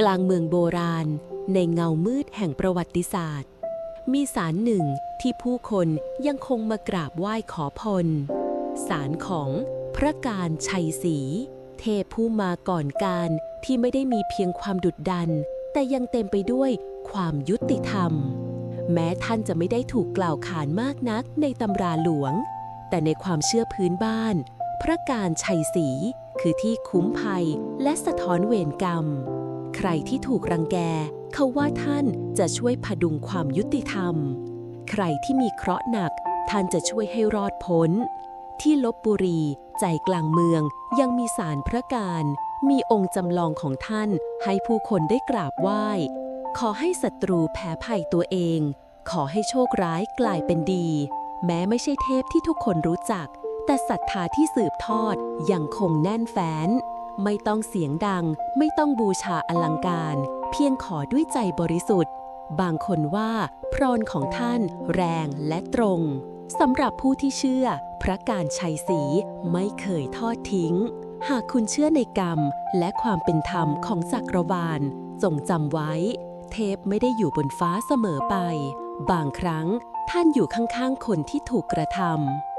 กลางเมืองโบราณ ในเงามืดแห่งประวัติศาสตร์ มีศาลหนึ่งที่ผู้คนยังคงมากราบไหว้ขอพลศาลของพระการชัยศรีเทพผู้มาก่อนการที่ไม่ได้มีเพียงความดุดดัน แต่ยังเต็มไปด้วยความยุติธรรม แม้ท่านจะไม่ได้ถูกกล่าวขานมากนักในตำราหลวง แต่ในความเชื่อพื้นบ้าน พระการชัยศรีคือที่คุ้มภัยและสะท้อนเวรกรรม ใครที่ถูกรังแก เขาว่าท่านจะช่วยพดุงความยุติธรรม ใครที่มีเคราะห์หนัก ท่านจะช่วยให้รอดพ้น ที่ลบบุรี ใจกลางเมืองยังมีศาลพระการ มีองค์จำลองของท่านให้ผู้คนได้กราบไหว้ ขอให้ศัตรูแพ้ภัยตัวเอง ขอให้โชคร้ายกลายเป็นดี แม้ไม่ใช่เทพที่ทุกคนรู้จัก แต่ศรัทธาที่สืบทอดยังคงแน่นแฟ้น ไม่ต้องเสียงดัง ไม่ต้องบูชาอลังการ เพียงขอด้วยใจบริสุทธิ์ บางคนว่าพรอนของท่านแรงและตรงสำหรับผู้ที่เชื่อ พระการชัยศรีไม่เคยทอดทิ้ง หากคุณเชื่อในกรรมและความเป็นธรรมของจักรวาล จงจำไว้ เทพไม่ได้อยู่บนฟ้าเสมอไป บางครั้งท่านอยู่ข้างๆคนที่ถูกกระทำ